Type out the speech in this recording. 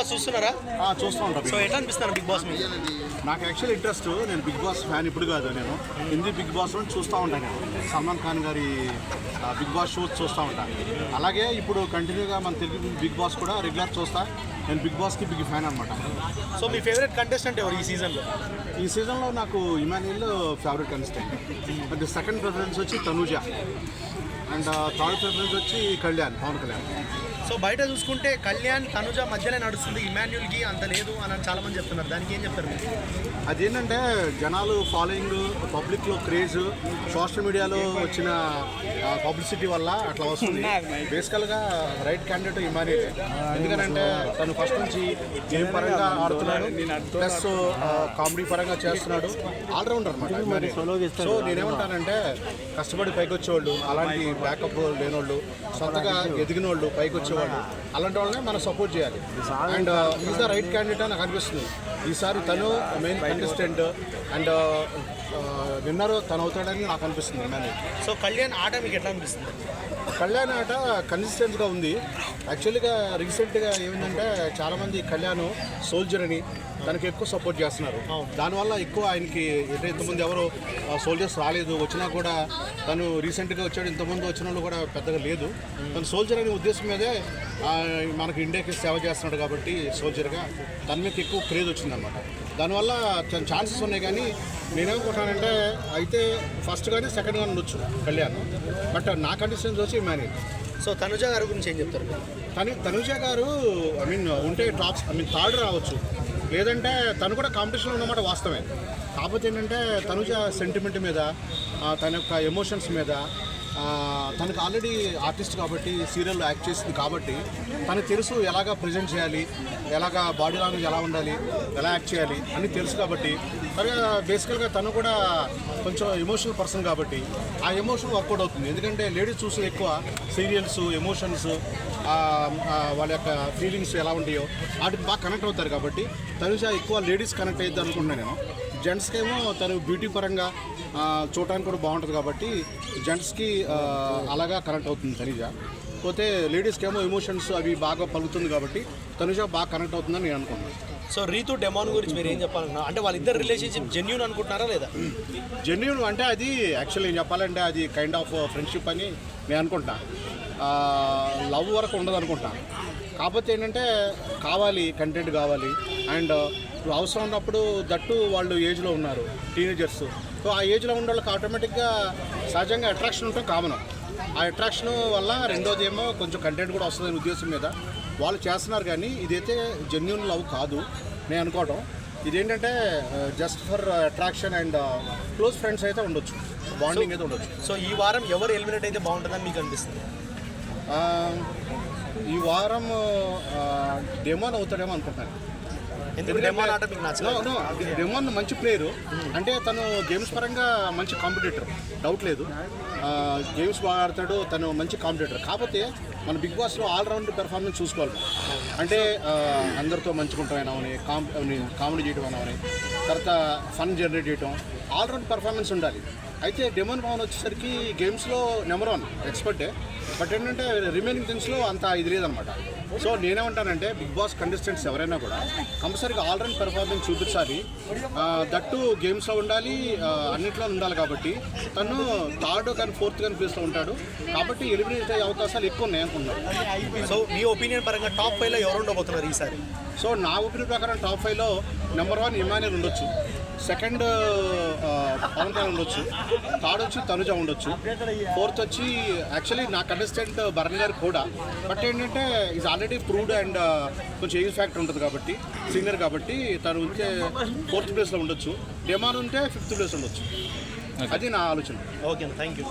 Boss చూస్తున్నారా? చూస్తూ ఉంటాను సో ఎట్లా అనిపిస్తున్నారు బిగ్ బాస్ మీకు? నాకు యాక్చువల్ ఇంట్రెస్ట్ నేను బిగ్ బాస్ ఫ్యాన్ ఇప్పుడు కాదు నేను. హిందీ బిగ్ బాస్ చూస్తూ ఉంటాను నేను. సల్మాన్ ఖాన్ గారి బిగ్ బాస్ షోస్ చూస్తూ ఉంటాను అలాగే ఇప్పుడు కంటిన్యూగా మన తెలుగు బిగ్ బాస్ కూడా రెగ్యులర్ చూస్తా. నేను బిగ్ బాస్కి బిగ్ ఫ్యాన్ అనమాట సో మీ ఫేవరెట్ కంటెస్టెంట్ ఎవరు ఈ సీజన్లో ఈ సీజన్లో నాకు Emmanuel favourite contestant and second preference వచ్చి తనూజ. అండ్ థర్డ్ ప్రిఫరెన్స్ వచ్చి కళ్యాణ్ పవన్ కళ్యాణ్. సో బయట చూసుకుంటే కళ్యాణ్ తనుజ మధ్యనే నడుస్తుంది ఇమాన్యుల్కి అంత లేదు అని చాలా మంది చెప్తున్నారు. దానికి ఏం చెప్తారు మీరు? అదేంటంటే జనాలు ఫాలోయింగ్ పబ్లిక్లో క్రేజ్ సోషల్ మీడియాలో వచ్చిన పబ్లిసిటీ వల్ల అట్లా వస్తుంది. బేసికల్గా రైట్ క్యాండిడేట్ ఇమానియల్. ఎందుకంటే తను ఫస్ట్ నుంచి గేమ్ పరంగా ఆడుతున్నాడు ప్లస్ కామెడీ పరంగా చేస్తున్నాడు. ఆల్రౌండర్ అనమాట సో నేనేమంటానంటే కష్టపడి పైకి వచ్చేవాళ్ళు అలాంటి బ్యాకప్ లేనోళ్ళు సొంతగా ఎదిగిన వాళ్ళు పైకి వచ్చేవాళ్ళు అలాంటి వాళ్ళనే మనం సపోర్ట్ చేయాలి. And is the right candidate అని నాకు అనిపిస్తుంది. ఈసారి తను మెయిన్ కంటెస్టెంట్ అండ్ విన్నర్ తను అవుతాడని నాకు అనిపిస్తుంది. నేను సో కళ్యాణ్ ఆట మీకు ఎట్లా అనిపిస్తుంది? కళ్యాణ్ ఆట కన్సిస్టెంట్గా ఉంది. యాక్చువల్గా రీసెంట్గా ఏమిందంటే చాలామంది కళ్యాణ్ సోల్జర్ అని తనకి ఎక్కువ సపోర్ట్ చేస్తున్నారు. దానివల్ల ఎక్కువ ఆయనకి అంటే ఇంతమంది ఎవరు సోల్జర్స్ రాలేదు. వచ్చినా కూడా తను రీసెంట్గా వచ్చాడు. ఇంతమంది వచ్చిన వాళ్ళు కూడా పెద్దగా లేదు. తను సోల్జర్ అనే ఉద్దేశం మీదే మనకి ఇండియాకి సేవ చేస్తున్నాడు కాబట్టి సోల్జర్గా తన మీద ఎక్కువ క్రేజ్ వచ్చిందనమాట దానివల్ల ఛాన్సెస్ ఉన్నాయి కానీ నేనేమనుకుంటానంటే అయితే ఫస్ట్ కానీ సెకండ్ కానీ ఉండొచ్చు కళ్యాణ్. బట్ నా కండిషన్స్ వచ్చి మేనేజ్ సో తనుజ గారి గురించి ఏం చెప్తారు? తను తనుజ గారు ఐ మీన్ ఉంటే టాప్స్ ఐ మీన్ థర్డ్ రావచ్చు. లేదంటే తను కూడా కాంపిటీషన్లో ఉన్నమాట వాస్తవమే. కాకపోతే ఏంటంటే తనుజ సెంటిమెంట్ మీద తన యొక్క ఎమోషన్స్ మీద తనకు ఆల్రెడీ ఆర్టిస్ట్ కాబట్టి సీరియల్లో యాక్ట్ చేసింది కాబట్టి తనకు తెలుసు ఎలాగా ప్రజెంట్ చేయాలి ఎలాగా బాడీ లాంగ్వేజ్ ఎలా ఉండాలి ఎలా యాక్ట్ చేయాలి అని తెలుసు కాబట్టి సరే బేసికల్గా తను కూడా కొంచెం ఎమోషనల్ పర్సన్ కాబట్టి ఆ ఎమోషన్ వర్కౌట్ అవుతుంది. ఎందుకంటే లేడీస్ చూసి ఎక్కువ సీరియల్స్ ఎమోషన్స్ వాళ్ళ యొక్క ఫీలింగ్స్ ఎలా ఉంటాయో వాటికి బాగా కనెక్ట్ అవుతారు కాబట్టి తనుజ ఎక్కువ లేడీస్ కనెక్ట్ అవుతుంది అనుకుంటున్నాను నేను. జెంట్స్కి ఏమో తను బ్యూటీ పరంగా చూడటానికి కూడా బాగుంటుంది కాబట్టి జెంట్స్కి అలాగా కనెక్ట్ అవుతుంది తనుజ. పోతే లేడీస్కి ఏమో ఎమోషన్స్ అవి బాగా పలుకుతుంది కాబట్టి తనుజ బాగా కనెక్ట్ అవుతుందని నేను అనుకుంటున్నాను. సో రీతు డెమాన్ గురించి మీరు ఏం చెప్పాలన్నా అంటే వాళ్ళిద్దరు రిలేషన్షిప్ జెన్యున్ అనుకుంటున్నారా లేదా? జెన్యున్ అంటే అది యాక్చువల్లీ ఏం చెప్పాలంటే అది కైండ్ ఆఫ్ ఫ్రెండ్షిప్ అని నేను అనుకుంటా లవ్ వరకు ఉండదు అనుకుంటా కాకపోతే ఏంటంటే కావాలి కంటెంట్ కావాలి. అండ్ అవసరం ఉన్నప్పుడు దట్టు వాళ్ళు ఏజ్లో ఉన్నారు టీనేజర్స్ సో ఆ ఏజ్లో ఉన్న వాళ్ళకి ఆటోమేటిక్గా సహజంగా అట్రాక్షన్ ఉంటే కామన్. ఆ అట్రాక్షన్ వల్ల రెండోది ఏమో కొంచెం కంటెంట్ కూడా వస్తుంది ఉద్దేశం మీద వాళ్ళు చేస్తున్నారు కానీ ఇదైతే జెన్యున్ లవ్ కాదు నేను అనుకోవటం. ఇదేంటంటే just for attraction and close friends అయితే ఉండొచ్చు. బాండింగ్ అయితే ఉండొచ్చు. సో ఈ వారం ఎవరు ఎలిమినేట్ అయితే బాగుంటుందని మీకు అనిపిస్తుంది? ఈ వారం డెమోన్ అవుతాడేమో అనుకుంటున్నాను. డెమాన్ మంచి ప్లేయరు. అంటే తను గేమ్స్ పరంగా మంచి కాంపిటేటర్. డౌట్ లేదు. గేమ్స్ బాగా ఆడతాడు తను మంచి కాంపిటేటర్. కాకపోతే మన బిగ్ బాస్లో ఆల్రౌండ్ పెర్ఫార్మెన్స్ చూసుకోవాలి. అంటే అందరితో అవని కాం కామెడీ చేయడం అనవని తర్వాత ఫన్ జనరేట్ చేయడం ఆల్రౌండ్ పెర్ఫార్మెన్స్ ఉండాలి. అయితే డెమోన్ పవన్ వచ్చేసరికి గేమ్స్లో నెంబర్ వన్ ఎక్స్పర్టే. బట్ ఏంటంటే రిమైనింగ్ థింగ్స్లో అంత ఇది లేదనమాట. సో నేనేమంటానంటే బిగ్ బాస్ కంటెస్టెంట్స్ ఎవరైనా కూడా కంపల్సరీగా ఆల్రౌండ్ పెర్ఫార్మెన్స్ చూపించాలి. దట్టు గేమ్స్లో ఉండాలి అన్నిట్లో ఉండాలి కాబట్టి తను థర్డ్ కానీ ఫోర్త్ కానీ ప్లేస్లో ఉంటాడు. కాబట్టి ఎలిమినేట్ అయ్యే అవకాశాలు ఎక్కువ ఉన్నాయి అనుకున్నాను సో మీ ఒపీనియన్ పరంగా టాప్ ఫైవ్లో ఎవరు ఉండబోతున్నారు ఈసారి? సో నా ఒపీనియన్ ప్రకారం టాప్ ఫైవ్లో నెంబర్ వన్ ఇమానియల్ ఉండొచ్చు. సెకండ్ పవన్ కళ్యాణ్ ఉండొచ్చు. థర్డ్ వచ్చి తనుజ ఉండొచ్చు. ఫోర్త్ వచ్చి యాక్చువల్లీ నా కంటెస్టెంట్ భరణ్ గారు కూడా. బట్ ఏంటంటే ఈజ్ ఆల్రెడీ ప్రూవ్డ్ అండ్ కొంచెం ఏజ్ ఫ్యాక్టర్ ఉంటుంది కాబట్టి సీనియర్ కాబట్టి తను ఉంటే ఫోర్త్ ప్లేస్లో ఉండొచ్చు. డెమాన్ ఉంటే ఫిఫ్త్ ప్లేస్ ఉండొచ్చు. అది నా ఆలోచన. Okay thank you